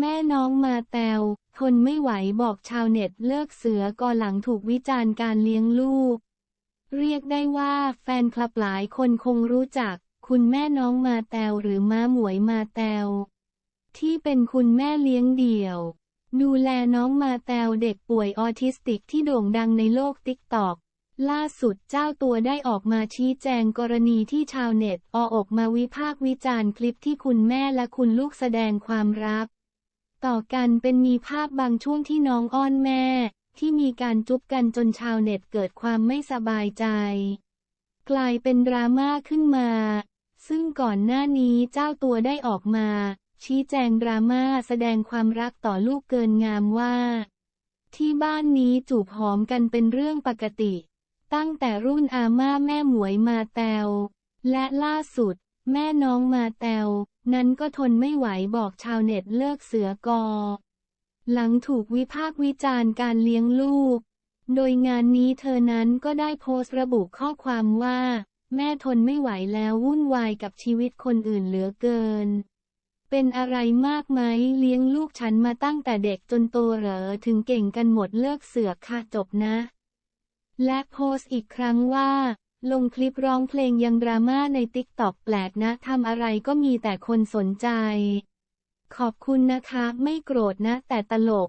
แม่น้องมาแตวทนไม่ไหวบอกชาวเน็ตเลิกเสือก่อนหลังถูกวิจารณ์การเลี้ยงลูก เรียกได้ว่าแฟนคลับหลายคนคงรู้จัก คุณแม่น้องมาแตวหรือม้าหมวยมาแตวที่เป็นคุณแม่เลี้ยงเดี่ยว ดูแลน้องมาแตวเด็กป่วยออทิสติกที่โด่งดังในโลกติ๊กตอกล่าสุดเจ้าตัวได้ออกมาชี้แจงกรณีที่ชาวเน็ตออกมาวิพากษ์วิจารณ์คลิปที่คุณแม่และคุณลูกแสดงความรัก ต่อกันเป็นมีภาพบางช่วงที่น้องอ้อนแม่ ที่มีการจุ๊บกันจนชาวเน็ตเกิดความไม่สบายใจ กลายเป็นดราม่าขึ้นมา ซึ่งก่อนหน้านี้เจ้าตัวได้ออกมา ชี้แจงดราม่าแสดงความรักต่อลูกเกินงามว่า ที่บ้านนี้จูบหอมกันเป็นเรื่องปกติ ตั้งแต่รุ่นอาม่าแม่หมวยมาแตวและล่าสุด แม่น้องมาแตวนั้นก็ทนไม่ไหวบอกชาวเน็ตเลิกเสือกอ หลังถูกวิพากษ์วิจารณ์การเลี้ยงลูก โดยงานนี้เธอนั้นก็ได้โพสต์ระบุข้อความว่า แม่ทนไม่ไหวแล้ววุ่นวายกับชีวิตคนอื่นเหลือเกิน เป็นอะไรมากไหมเลี้ยงลูกฉันมาตั้งแต่เด็กจนโตเหรอถึงเก่งกันหมดเลิกเสือกค่ะจบนะ และโพสต์อีกครั้งว่า ลงคลิปร้องเพลงยังดราม่าในติ๊กต็อกแปลกนะทำอะไรก็มีแต่คนสนใจ ขอบคุณนะคะ ไม่โกรธนะ แต่ตลก